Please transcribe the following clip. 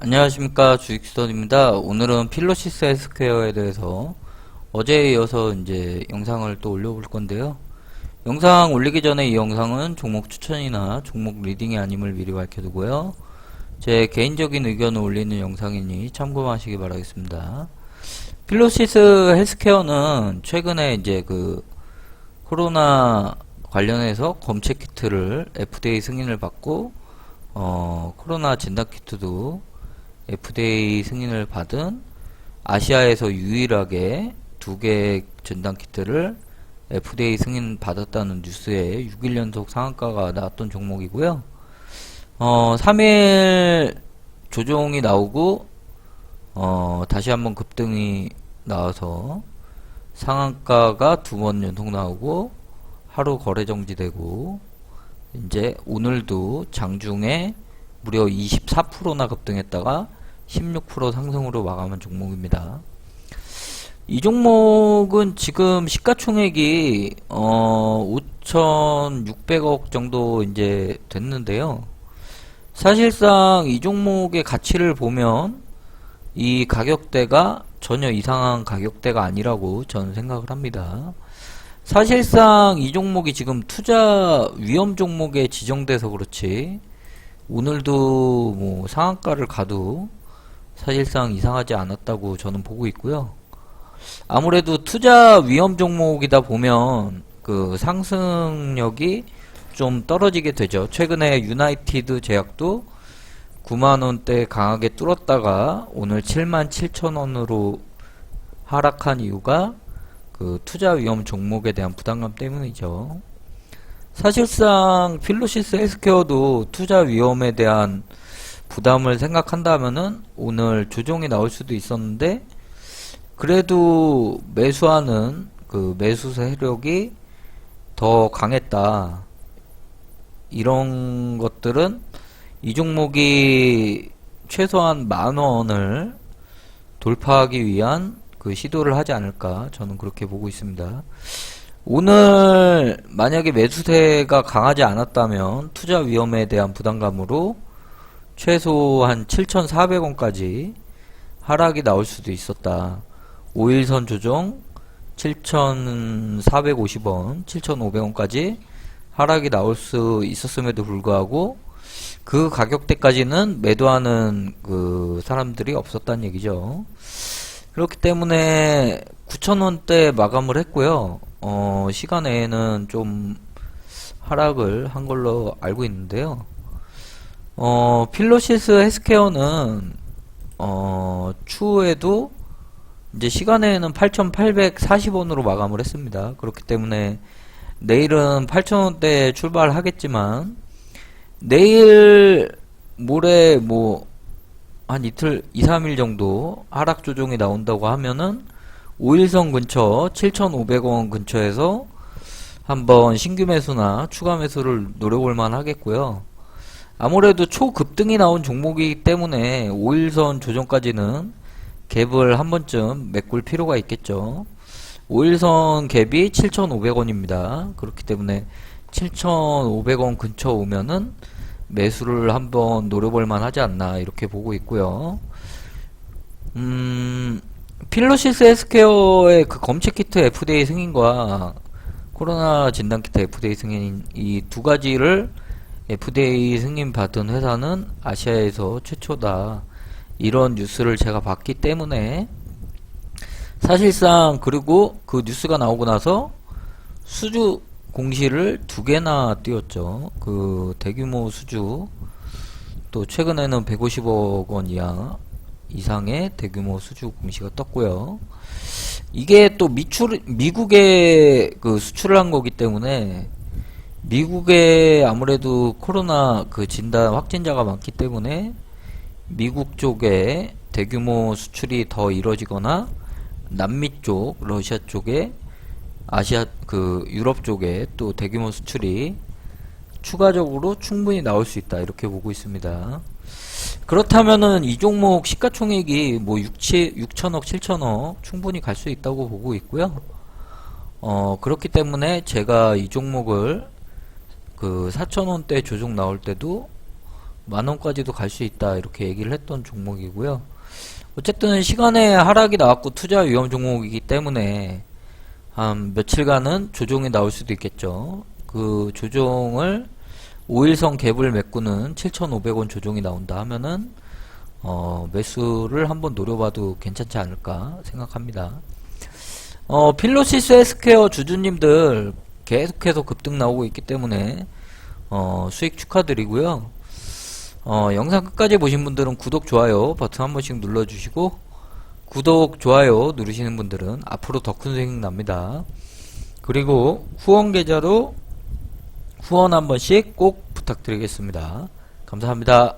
안녕하십니까 주식수선입니다. 오늘은 필로시스 헬스케어에 대해서 어제에 이어서 이제 영상을 또 올려볼 건데요. 영상 올리기 전에 이 영상은 종목 추천이나 종목 리딩이 아님을 미리 밝혀두고요. 제 개인적인 의견을 올리는 영상이니 참고하시기 바라겠습니다. 필로시스 헬스케어는 최근에 이제 그 코로나 관련해서 검체 키트를 FDA 승인을 받고 어, 코로나 진단 키트도 FDA 승인을 받은 아시아에서 유일하게 두 개의 진단 키트를 FDA 승인 받았다는 뉴스에 6일 연속 상한가가 나왔던 종목이고요. 어, 3일 조정이 나오고 어, 다시 한번 급등이 나와서 상한가가 두 번 연속 나오고 하루 거래 정지되고 이제 오늘도 장중에 무려 24%나 급등했다가 16% 상승으로 마감한 종목입니다. 이 종목은 지금 시가총액이 어 5,600억 정도 이제 됐는데요. 사실상 이 종목의 가치를 보면 이 가격대가 전혀 이상한 가격대가 아니라고 저는 생각을 합니다. 사실상 이 종목이 지금 투자 위험 종목에 지정돼서 그렇지 오늘도 뭐 상한가를 가도 사실상 이상하지 않았다고 저는 보고 있고요. 아무래도 투자 위험 종목이다 보면 그 상승력이 좀 떨어지게 되죠. 최근에 유나이티드 제약도 9만원대 강하게 뚫었다가 오늘 7만 7천원으로 하락한 이유가 그 투자 위험 종목에 대한 부담감 때문이죠. 사실상 필로시스 헬스케어도 투자 위험에 대한 부담을 생각한다면은 오늘 조정이 나올 수도 있었는데 그래도 매수하는 그 매수 세력이 더 강했다. 이런 것들은 이 종목이 최소한 만 원을 돌파하기 위한 그 시도를 하지 않을까 저는 그렇게 보고 있습니다. 오늘 만약에 매수세가 강하지 않았다면 투자 위험에 대한 부담감으로 최소 한 7,400원까지 하락이 나올 수도 있었다. 5일선 조정 7,450원, 7,500원까지 하락이 나올 수 있었음에도 불구하고 그 가격대까지는 매도하는 그 사람들이 없었다는 얘기죠. 그렇기 때문에 9,000원대 마감을 했고요. 어, 시간 외에는 좀 하락을 한 걸로 알고 있는데요. 어, 필로시스 헬스케어는 어, 추후에도 이제 시간에는 8,840원으로 마감을 했습니다. 그렇기 때문에 내일은 8,000원대 출발하겠지만 내일 모레 뭐 한 이틀 2, 3일 정도 하락 조정이 나온다고 하면은 5일선 근처 7,500원 근처에서 한번 신규 매수나 추가 매수를 노려볼 만 하겠고요. 아무래도 초급등이 나온 종목이기 때문에 5일선 조정까지는 갭을 한 번쯤 메꿀 필요가 있겠죠. 5일선 갭이 7,500원입니다. 그렇기 때문에 7,500원 근처 오면은 매수를 한번 노려볼 만 하지 않나 이렇게 보고 있고요. 음, 필로시스 헬스케어의 그 검체 키트 FDA 승인과 코로나 진단 키트 FDA 승인 이 두 가지를 FDA 승인 받은 회사는 아시아에서 최초다. 이런 뉴스를 제가 봤기 때문에 사실상 그리고 그 뉴스가 나오고 나서 수주 공시를 두 개나 띄웠죠. 그 대규모 수주 또 최근에는 150억 원 이하 이상의 대규모 수주 공시가 떴고요. 이게 또 미출 미국에 그 수출을 한 거기 때문에 미국에 아무래도 코로나 그 진단 확진자가 많기 때문에 미국 쪽에 대규모 수출이 더 이루어지거나 남미 쪽, 러시아 쪽에 아시아 그 유럽 쪽에 또 대규모 수출이 추가적으로 충분히 나올 수 있다 이렇게 보고 있습니다. 그렇다면은 이 종목 시가총액이 뭐 6, 6천억, 7천억 충분히 갈 수 있다고 보고 있고요. 어 그렇기 때문에 제가 이 종목을 그 4천원대 조정 나올 때도 만원까지도 갈 수 있다 이렇게 얘기를 했던 종목이고요. 어쨌든 시간의 하락이 나왔고 투자 위험 종목이기 때문에 한 며칠간은 조정이 나올 수도 있겠죠. 그 조정을 5일선 갭을 메꾸는 7,500원 조정이 나온다 하면은 어, 매수를 한번 노려봐도 괜찮지 않을까 생각합니다. 어, 필로시스 헬스케어 주주님들 계속해서 급등 나오고 있기 때문에 어, 수익 축하드리고요. 어, 영상 끝까지 보신 분들은 구독, 좋아요 버튼 한 번씩 눌러주시고 구독, 좋아요 누르시는 분들은 앞으로 더 큰 수익 납니다. 그리고 후원 계좌로 후원 한 번씩 꼭 부탁드리겠습니다. 감사합니다.